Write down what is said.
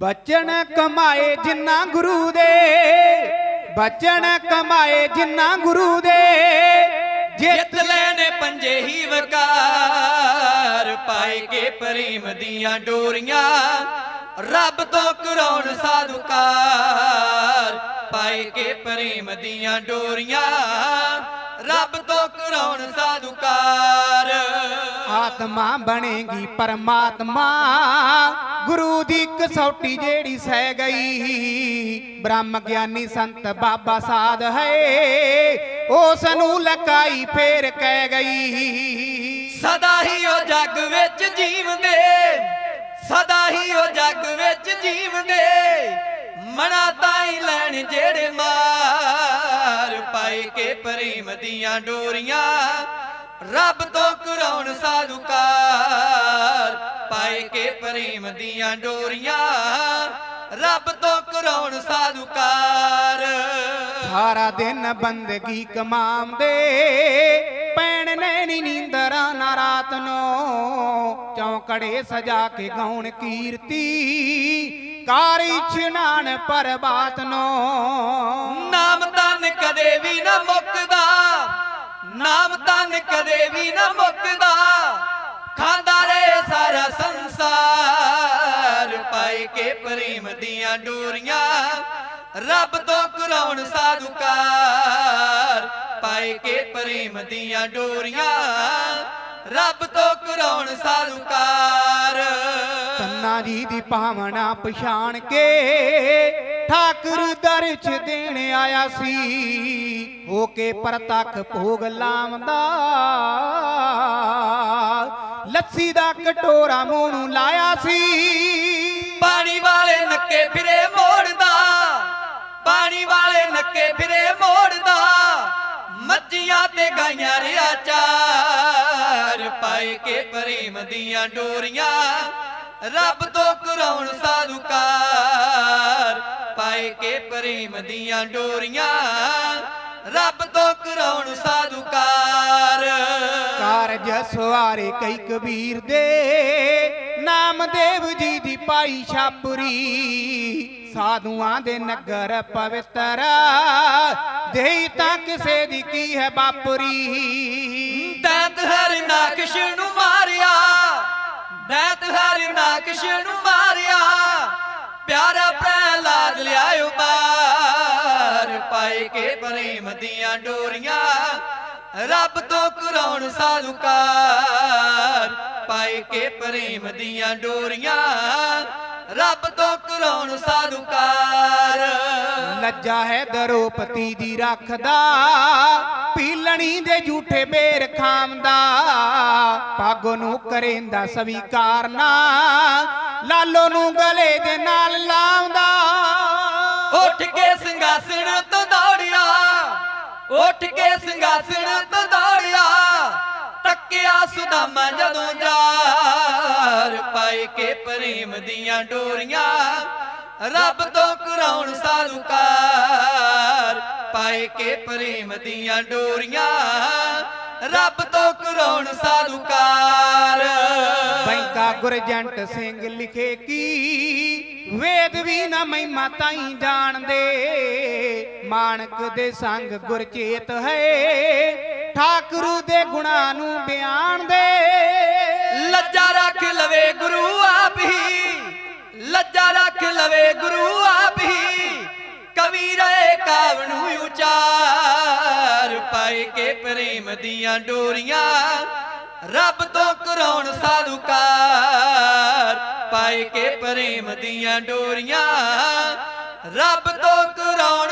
ਬਚਨ ਕਮਾਏ ਜਿੰਨਾ ਗੁਰੂ ਦੇ, ਬਚਨ ਕਮਾਏ ਜਿੰਨਾ ਗੁਰੂ ਦੇ। ਜਿੱਤ ਲੈਣੇ ਪੰਜੇ ਹੀ ਵਕਾਰ, ਪਾਏ ਕੇ ਪ੍ਰੇਮ ਦੀਆਂ ਡੋਰੀਆਂ। ਰੱਬ ਤੋਂ ਕਰਾਉਣ ਸਾਧੂਕਾਰ ਪਾਏ ਕੇ ਪ੍ਰੇਮ ਦੀਆਂ ਡੋਰੀਆਂ। ਰੱਬ ਤੋਂ ਕਰਾਉਣ ਸਾਧੂਕਾਰ ਆਤਮਾ ਬਣੇਗੀ ਪਰਮਾਤਮਾ। ਗੁਰੂ ਦੀ ਕਸੌਟੀ ਜਿਹੜੀ ਸਹਿ ਗਈ। ਬ੍ਰਹਮ ਗਿਆਨੀ ਸੰਤ ਬਾਬਾ ਸਾਧ ਹੈ ਉਸ ਨੂੰ ਲਕਾਈ ਫੇਰ ਕਹਿ ਗਈ। ਸਦਾ ਹੀ ਉਹ ਜੱਗ ਵਿੱਚ ਜੀਵਦੇ, ਸਦਾ ਹੀ ਉਹ ਜੱਗ ਵਿੱਚ ਜੀਵਦੇ, ਮਨਾ ਤਾਈ ਲੈਣ ਜਿਹੜੇ ਮਾਰ, ਪਾਏ ਕੇ ਪ੍ਰੇਮ ਦੀਆਂ ਡੋਰੀਆਂ ਰੱਬ ਤੋਂ ਕਰਾਉਣ ਸਾਧੁਕਾਰ ਪਾਏ ਕੇ ਪ੍ਰੀਮ ਦੀਆਂ ਡੋਰੀਆਂ। ਰੱਬ ਤੋਂ ਕਰਾਉਣ ਸਾਧੁਕਾਰ ਸਾਰਾ ਦਿਨ ਬੰਦਗੀ ਕਮਾਉਂਦੇ। ਪੈਣ ਨੈਣੀ ਨੀਂਦਰਾਂ ਨਾ ਰਾਤ ਨੂੰ ਚੌਂਕੜੇ ਸਜਾ ਕੇ ਗਾਉਣ ਕੀਰਤੀ। ਕਾਰ ਇਛਨਾਨ ਪਰਬਾਤ ਨੂੰ ਨਾਮ ਤਨ ਕਦੇ ਵੀ ਨਾ ਮੁੱਕਦਾ। ਨਾਮ ਤਨ ਕਦੇ ਵੀ ਨਾ ਮੁੱਕਦਾ। ਖਾਂਦਾ ਰਹੇ ਸਾਰਾ ਸੰਸਾਰ। ਪਾਈ ਕੇ ਪ੍ਰੇਮ ਦੀਆਂ ਡੋਰੀਆਂ। ਰੱਬ ਤੋਂ ਕਰਾਉਣ ਸਾਧੁਕਾਰ। ਪਾਈ ਕੇ ਪ੍ਰੇਮ ਦੀਆਂ ਡੋਰੀਆਂ। ਰੱਬ ਤੋਂ ਕਰਾਉਣ ਸਾਧੂਕਾਰ। ਕੰਨਾ ਜੀ ਦੀ ਭਾਵਨਾ ਪਛਾਣ ਕੇ ਠਾਕੁਰ ਦਰ ਦੇਣ ਆਇਆ ਸੀ। ਹੋ ਕੇ ਪ੍ਰਤੱਖ ਭੋਗ ਲਾਵਦਾ ਲੱਸੀ ਦਾ ਕਟੋਰਾ ਮੂੰਹ ਨੂੰ ਲਾਇਆ ਸੀ। ਪਾਣੀ ਵਾਲੇ ਨੱਕੇ ਫਿਰੇ ਮੋੜਦਾ। ਪਾਣੀ ਵਾਲੇ ਨੱਕੇ ਫਿਰੇ ਮੋੜਦਾ। ਮੱਝੀਆਂ ਤੇ ਗਾਈਆਂ ਰਿਆ ਚਾਰ। ਪਾਈ ਕੇ ਪ੍ਰੇਮ ਦੀਆਂ ਡੋਰੀਆਂ। ਰੱਬ ਤੋਂ ਕਰਾਉਣ ਸਾਧੁਕਾਰ। ਪਾਏ ਕੇ ਪ੍ਰੀਮ ਦੀਆਂ ਡੋਰੀਆਂ ਰੱਬ ਤੋਂ ਕਰਾਉਣ ਸਾਧੁਕਾਰ। ਕਾਰਜ ਸਵਾਰੇ ਕਈ ਕਬੀਰ ਦੇ ਨਾਮਦੇਵ ਜੀ ਦੀ ਪਾਈ ਛਾਪਰੀ। ਸਾਧੂਆਂ ਦੇ ਨਗਰ ਪਵਿੱਤਰ ਦੇਈ ਤਾਂ ਕਿਸੇ ਦੀ ਕੀ ਹੈ ਬਾਪਰੀ ਦੈਤ ਹਰ ਨਾਕਸ਼ ਨੂੰ ਮਾਰਿਆ ਦੈਤ ਹਰ ਨਾਕਸ਼ ਨੂੰ ਮਾਰਿਆ। ਪਿਆਰਾ ਪ੍ਰਹਿਲਾਦ ਲਿਆਇਓ ਬਾਰ ਪਾਏ ਕੇ ਪ੍ਰੇਮ ਦੀਆਂ ਡੋਰੀਆਂ। ਰੱਬ ਤੋਂ ਕਰਾਉਣ ਸਾਧੁਕਾਰ ਪਾਏ ਕੇ ਪ੍ਰੇਮ ਦੀਆਂ ਡੋਰੀਆਂ। ਰੱਬ ਤੋਂ ਕਰਾਉਣ ਸਾਧੂਕਾਰ ਲੱਜਾ ਹੈ ਦਰੋਪਤੀ ਦੀ ਰੱਖਦਾ। ਪੀਲਣੀ ਦੇ ਝੂਠੇ ਮੇਰ ਖਾਮਦਾ ਪੱਗ ਨੂੰ ਕਰੇਂਦਾ ਸਵੀਕਾਰਨਾ ਲਾਲੋ ਨੂੰ ਗਲੇ ਦੇ ਨਾਲ ਲਾਉਂਦਾ। ਉੱਠ ਕੇ ਸਿੰਘਾਸਣ ਤੋਂ ਦੌੜਿਆ। ਉੱਠ ਕੇ ਸਿੰਘਾਸਣ ਤੋਂ ਦੌੜਿਆ। ਤੱਕਿਆ ਸੁਦਾਮਾ ਜਦੋਂ ਜਾਰ ਪਾਏ ਕੇ ਪ੍ਰੇਮ ਦੀਆਂ ਡੋਰੀਆਂ। ਰੱਬ ਤੋਂ ਕਰਾਉਣ ਸਾਧੁਕਾਰ ਪਾਏ ਕੇ ਪ੍ਰੇਮ ਦੀਆਂ ਡੋਰੀਆਂ। ਰੱਬ ਤੋਂ ਕਰਾਉਣ ਸਾਧੁਕਾਰ। ਬੈਂਕਾ ਗੁਰਜੰਟ ਸਿੰਘ ਲਿਖੇ ਕੀ? ਵੇਦ ਵੀ ਨਾ ਮਹਿਮਾ ਤਾਈ ਜਾਣਦੇ। ਮਾਨਕ ਦੇ ਸੰਗ ਗੁਰਚੇਤ ਹੈ। ਠਾਕੁਰ ਦੇ ਗੁਣਾ ਨੂੰ ਬਿਆਨ ਦੇ ਲੱਜਾ ਰੱਖ ਲਵੇ ਗੁਰੂ ਆਪ ਹੀ। ਲੱਜਾ ਰੱਖ ਲਵੇ ਗੁਰੂ ਆਪ ਹੀ। ਕਵੀ ਰੇ ਕਾਵਣੂ ਉਚਾਰ। ਪ੍ਰੇਮ ਦੀਆਂ ਡੋਰੀਆਂ, ਰੱਬ ਤੋਂ ਕਰਾਉਣ ਸਾਧੂਕਾਰ। ਪਾਏ ਕੇ ਪ੍ਰੇਮ ਦੀਆਂ ਡੋਰੀਆਂ, ਰੱਬ ਤੋਂ ਕਰਾਉਣ